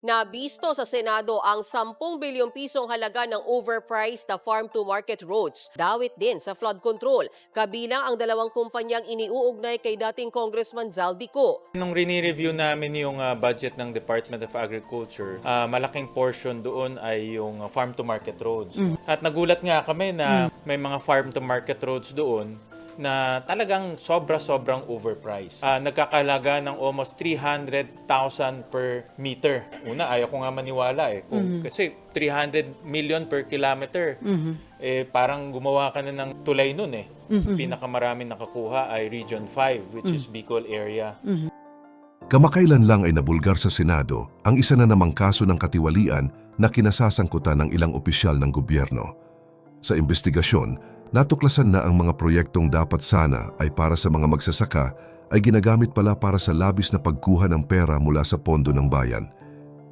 Nabisto sa Senado ang 10 bilyong pisong halaga ng overpriced na farm-to-market roads. Dawit din sa flood control, kabilang ang dalawang kumpanyang iniuugnay kay dating Congressman Zaldico. Nung rini-review namin yung ah, budget ng Department of Agriculture, ah, malaking portion doon ay yung ah, farm-to-market roads. At nagulat nga kami na may mga farm-to-market roads doon na talagang sobra-sobrang overpriced. Ah, nagkakalaga ng almost 300,000 per meter. Una, ayaw ko nga maniwala eh. Kung, Kasi 300 million per kilometer. Eh, parang gumawa ka na ng tulay nun eh. Pinakamaraming nakakuha ay Region 5, which is Bicol area. Kamakailan lang ay nabulgar sa Senado ang isa na namang kaso ng katiwalian na kinasasangkutan ng ilang opisyal ng gobyerno. Sa investigasyon, natuklasan na ang mga proyektong dapat sana ay para sa mga magsasaka ay ginagamit pala para sa labis na pagkuha ng pera mula sa pondo ng bayan.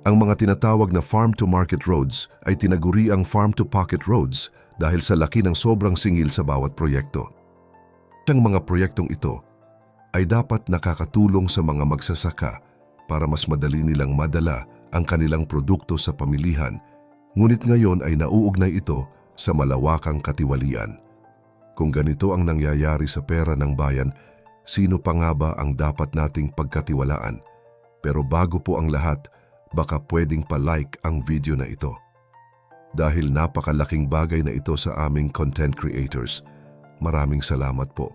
Ang mga tinatawag na farm-to-market roads ay tinaguri ang farm-to-pocket roads dahil sa laki ng sobrang singil sa bawat proyekto. Ang mga proyektong ito ay dapat nakakatulong sa mga magsasaka para mas madali nilang madala ang kanilang produkto sa pamilihan, ngunit ngayon ay nauugnay ito sa malawakang katiwalian. Kung ganito ang nangyayari sa pera ng bayan, sino pa nga ba ang dapat nating pagkatiwalaan? Pero bago po ang lahat, baka pwedeng pa-like ang video na ito. Dahil napakalaking bagay na ito sa aming content creators, maraming salamat po.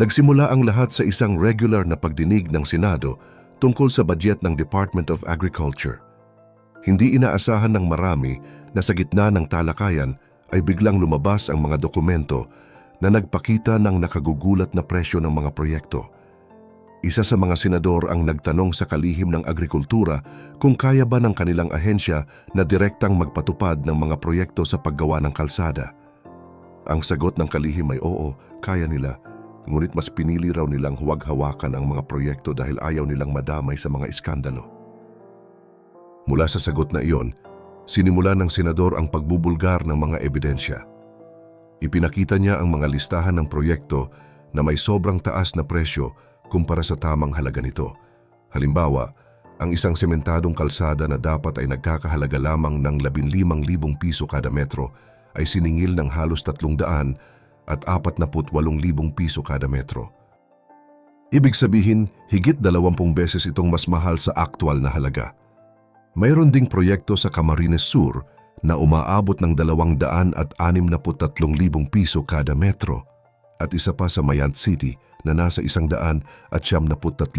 Nagsimula ang lahat sa isang regular na pagdinig ng Senado tungkol sa budget ng Department of Agriculture. Hindi inaasahan ng marami na sa gitna ng talakayan ay biglang lumabas ang mga dokumento na nagpakita ng nakagugulat na presyo ng mga proyekto. Isa sa mga senador ang nagtanong sa kalihim ng agrikultura kung kaya ba ng kanilang ahensya na direktang magpatupad ng mga proyekto sa paggawa ng kalsada. Ang sagot ng kalihim ay oo, kaya nila, ngunit mas pinili raw nilang huwag hawakan ang mga proyekto dahil ayaw nilang madamay sa mga iskandalo. Mula sa sagot na iyon, sinimula ng senador ang pagbubulgar ng mga ebidensya. Ipinakita niya ang mga listahan ng proyekto na may sobrang taas na presyo kumpara sa tamang halaga nito. Halimbawa, ang isang sementadong kalsada na dapat ay nagkakahalaga lamang ng 15,000 piso kada metro ay siningil ng halos 300 at 48,000 piso kada metro. Ibig sabihin, higit 20 beses itong mas mahal sa aktwal na halaga. Mayroon ding proyekto sa Camarines Sur na umaabot ng 263,000 piso kada metro at isa pa sa Mayant City na nasa 100 at 73,000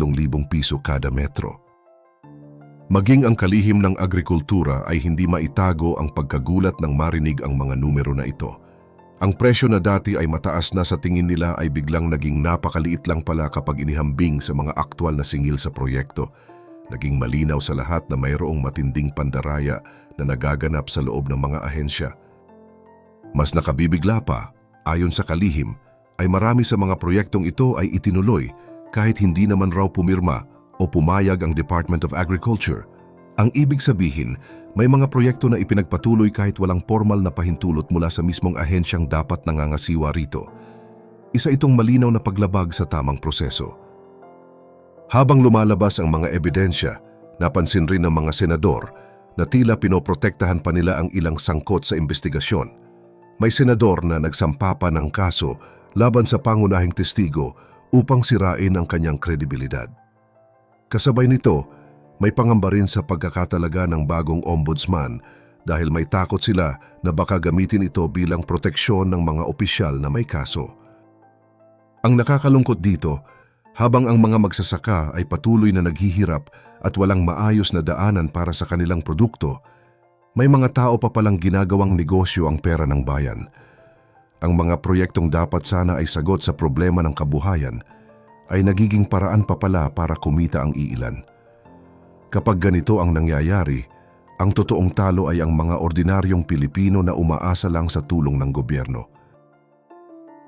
piso kada metro. Maging ang kalihim ng agrikultura ay hindi maitago ang pagkagulat ng marinig ang mga numero na ito. Ang presyo na dati ay mataas na sa tingin nila ay biglang naging napakaliit lang pala kapag inihambing sa mga aktwal na singil sa proyekto. Naging malinaw sa lahat na mayroong matinding pandaraya na nagaganap sa loob ng mga ahensya. Mas nakabibigla pa, ayon sa kalihim, ay marami sa mga proyektong ito ay itinuloy kahit hindi naman raw pumirma o pumayag ang Department of Agriculture. Ang ibig sabihin, may mga proyekto na ipinagpatuloy kahit walang formal na pahintulot mula sa mismong ahensyang dapat nangangasiwa rito. Isa itong malinaw na paglabag sa tamang proseso. Habang lumalabas ang mga ebidensya, napansin rin ng mga senador na tila pinoprotektahan pa nila ang ilang sangkot sa investigasyon. May senador na nagsampa pa ng kaso laban sa pangunahing testigo upang sirain ang kanyang kredibilidad. Kasabay nito, may pangamba rin sa pagkakatalaga ng bagong ombudsman dahil may takot sila na baka gamitin ito bilang proteksyon ng mga opisyal na may kaso. Ang nakakalungkot dito, habang ang mga magsasaka ay patuloy na naghihirap at walang maayos na daanan para sa kanilang produkto, may mga tao pa palang ginagawang negosyo ang pera ng bayan. Ang mga proyektong dapat sana ay sagot sa problema ng kabuhayan ay nagiging paraan pa pala para kumita ang iilan. Kapag ganito ang nangyayari, ang totoong talo ay ang mga ordinaryong Pilipino na umaasa lang sa tulong ng gobyerno.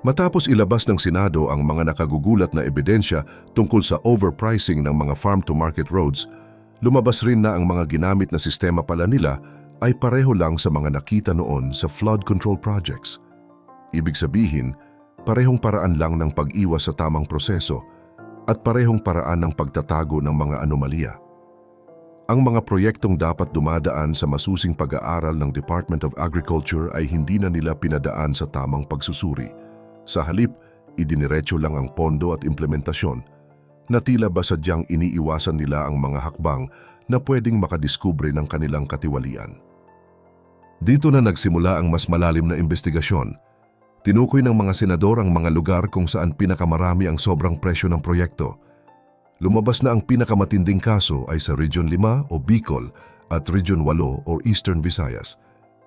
Matapos ilabas ng Senado ang mga nakagugulat na ebidensya tungkol sa overpricing ng mga farm-to-market roads, lumabas rin na ang mga ginamit na sistema pala nila ay pareho lang sa mga nakita noon sa flood control projects. Ibig sabihin, parehong paraan lang ng pag-iwas sa tamang proseso at parehong paraan ng pagtatago ng mga anomalya. Ang mga proyektong dapat dumadaan sa masusing pag-aaral ng Department of Agriculture ay hindi na nila pinadaan sa tamang pagsusuri. Sa halip, idiniretso lang ang pondo at implementasyon na tila ba sadyang iniiwasan nila ang mga hakbang na pwedeng makadiskubre ng kanilang katiwalian. Dito na nagsimula ang mas malalim na investigasyon. Tinukoy ng mga senador ang mga lugar kung saan pinakamarami ang sobrang presyo ng proyekto. Lumabas na ang pinakamatinding kaso ay sa Region 5 o Bicol at Region 8 o Eastern Visayas.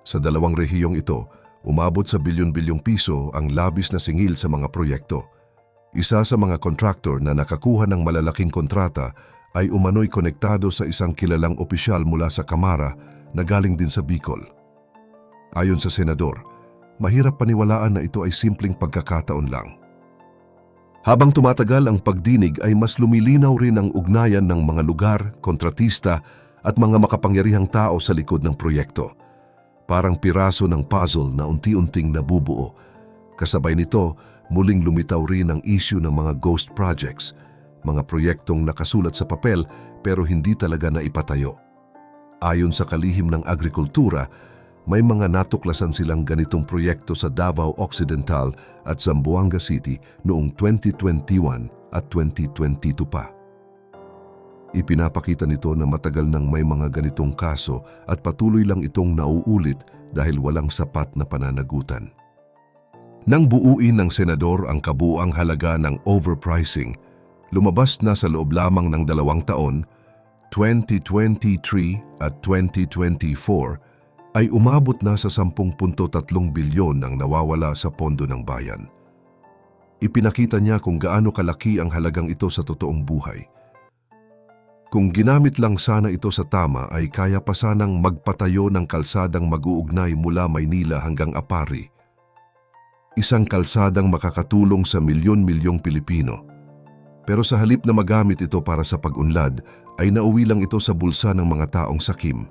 Sa dalawang rehiyong ito, umabot sa bilyon-bilyong piso ang labis na singil sa mga proyekto. Isa sa mga kontraktor na nakakuha ng malalaking kontrata ay umano'y konektado sa isang kilalang opisyal mula sa Kamara na galing din sa Bicol. Ayon sa senador, mahirap paniwalaan na ito ay simpleng pagkakataon lang. Habang tumatagal ang pagdinig ay mas lumilinaw rin ang ugnayan ng mga lugar, kontratista at mga makapangyarihang tao sa likod ng proyekto. Parang piraso ng puzzle na unti-unting nabubuo. Kasabay nito, muling lumitaw rin ang issue ng mga ghost projects, mga proyektong nakasulat sa papel pero hindi talaga naipatayo. Ayon sa kalihim ng agrikultura, may mga natuklasan silang ganitong proyekto sa Davao Occidental at Zamboanga City noong 2021 at 2022 pa. Ipinapakita nito na matagal nang may mga ganitong kaso at patuloy lang itong nauulit dahil walang sapat na pananagutan. Nang buuin ng senador ang kabuang halaga ng overpricing, lumabas na sa loob lamang ng dalawang taon, 2023 at 2024, ay umabot na sa 10.3 bilyon ang nawawala sa pondo ng bayan. Ipinakita niya kung gaano kalaki ang halagang ito sa totoong buhay. Kung ginamit lang sana ito sa tama ay kaya pa sanang magpatayo ng kalsadang mag-uugnay mula Maynila hanggang Apari. Isang kalsadang makakatulong sa milyon-milyong Pilipino. Pero sa halip na magamit ito para sa pag-unlad, ay nauwi lang ito sa bulsa ng mga taong sakim.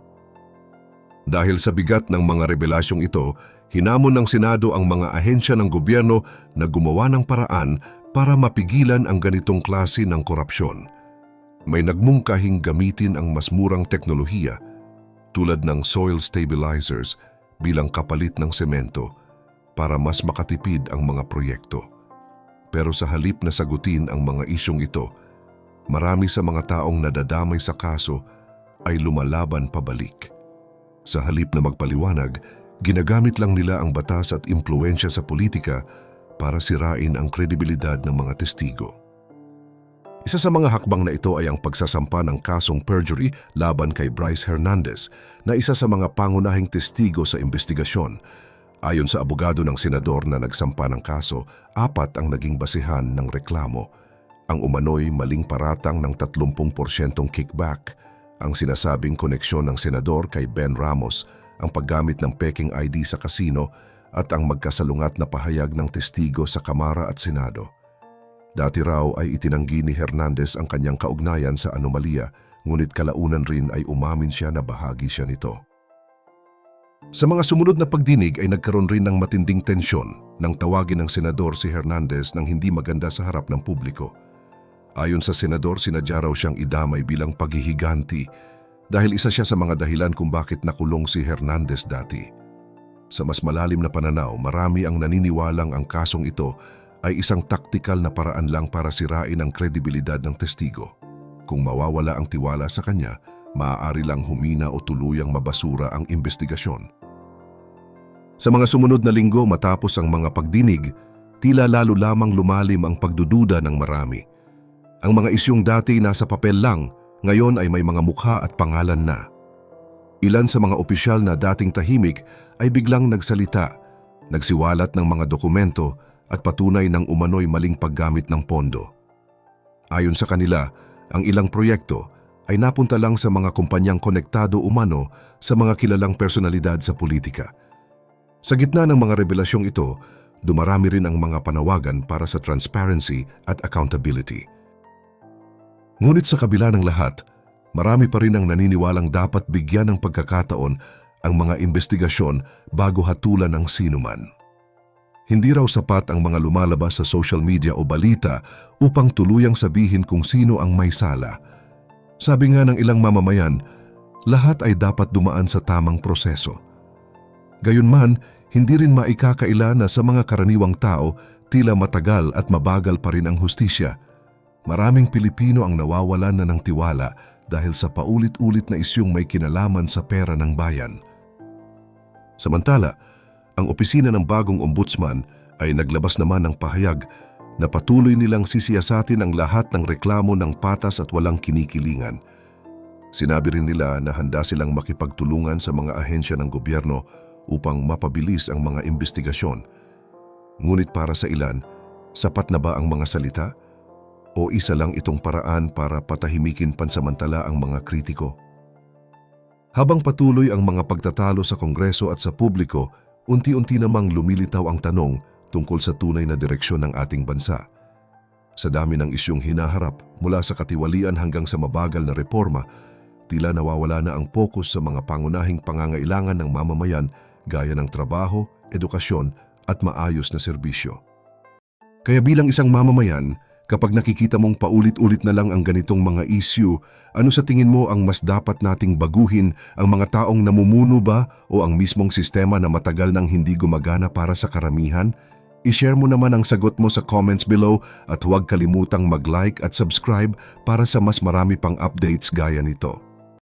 Dahil sa bigat ng mga revelasyong ito, hinamon ng Senado ang mga ahensya ng gobyerno na gumawa ng paraan para mapigilan ang ganitong klase ng korupsyon. May nagmungkahing gamitin ang mas murang teknolohiya tulad ng soil stabilizers bilang kapalit ng semento para mas makatipid ang mga proyekto. Pero sa halip na sagutin ang mga isyong ito, marami sa mga taong nadadamay sa kaso ay lumalaban pabalik. Sa halip na magpaliwanag, ginagamit lang nila ang batas at impluensya sa politika para sirain ang kredibilidad ng mga testigo. Isa sa mga hakbang na ito ay ang pagsasampa ng kasong perjury laban kay Bryce Hernandez na isa sa mga pangunahing testigo sa investigasyon. Ayon sa abogado ng senador na nagsampa ng kaso, apat ang naging basihan ng reklamo. Ang umano'y maling paratang ng 30% kickback, ang sinasabing koneksyon ng senador kay Ben Ramos, ang paggamit ng peking ID sa kasino at ang magkasalungat na pahayag ng testigo sa Kamara at Senado. Dati raw ay itinanggi ni Hernandez ang kanyang kaugnayan sa anomalya, ngunit kalaunan rin ay umamin siya na bahagi siya nito. Sa mga sumunod na pagdinig ay nagkaroon rin ng matinding tensyon nang tawagin ng senador si Hernandez ng hindi maganda sa harap ng publiko. Ayon sa senador, sinadya raw siyang idamay bilang paghihiganti dahil isa siya sa mga dahilan kung bakit nakulong si Hernandez dati. Sa mas malalim na pananaw, marami ang naniniwalang ang kasong ito ay isang taktikal na paraan lang para sirain ang kredibilidad ng testigo. Kung mawawala ang tiwala sa kanya, maaari lang humina o tuluyang mabasura ang investigasyon. Sa mga sumunod na linggo matapos ang mga pagdinig, tila lalo lamang lumalim ang pagdududa ng marami. Ang mga isyong dati nasa papel lang, ngayon ay may mga mukha at pangalan na. Ilan sa mga opisyal na dating tahimik ay biglang nagsalita, nagsiwalat ng mga dokumento at patunay ng umano'y maling paggamit ng pondo. Ayon sa kanila, ang ilang proyekto ay napunta lang sa mga kumpanyang konektado umano sa mga kilalang personalidad sa politika. Sa gitna ng mga revelasyong ito, dumarami rin ang mga panawagan para sa transparency at accountability. Ngunit sa kabila ng lahat, marami pa rin ang naniniwalang dapat bigyan ng pagkakataon ang mga investigasyon bago hatulan ng sinuman. Hindi raw sapat ang mga lumalabas sa social media o balita upang tuluyang sabihin kung sino ang may sala. Sabi nga ng ilang mamamayan, lahat ay dapat dumaan sa tamang proseso. Gayunman, hindi rin maikakaila na sa mga karaniwang tao tila matagal at mabagal pa rin ang hustisya. Maraming Pilipino ang nawawalan na ng tiwala dahil sa paulit-ulit na isyong may kinalaman sa pera ng bayan. Samantala, ang opisina ng bagong ombudsman ay naglabas naman ng pahayag na patuloy nilang sisiyasatin ang lahat ng reklamo ng patas at walang kinikilingan. Sinabi rin nila na handa silang makipagtulungan sa mga ahensya ng gobyerno upang mapabilis ang mga investigasyon. Ngunit para sa ilan, sapat na ba ang mga salita? O isa lang itong paraan para patahimikin pansamantala ang mga kritiko? Habang patuloy ang mga pagtatalo sa Kongreso at sa publiko, unti-unti namang lumilitaw ang tanong tungkol sa tunay na direksyon ng ating bansa. Sa dami ng isyong hinaharap mula sa katiwalian hanggang sa mabagal na reforma, tila nawawala na ang pokus sa mga pangunahing pangangailangan ng mamamayan gaya ng trabaho, edukasyon at maayos na serbisyo. Kaya bilang isang mamamayan, kapag nakikita mong paulit-ulit na lang ang ganitong mga issue, ano sa tingin mo ang mas dapat nating baguhin ang mga taong namumuno ba o ang mismong sistema na matagal nang hindi gumagana para sa karamihan? I-share mo naman ang sagot mo sa comments below at huwag kalimutang mag-like at subscribe para sa mas marami pang updates gaya nito.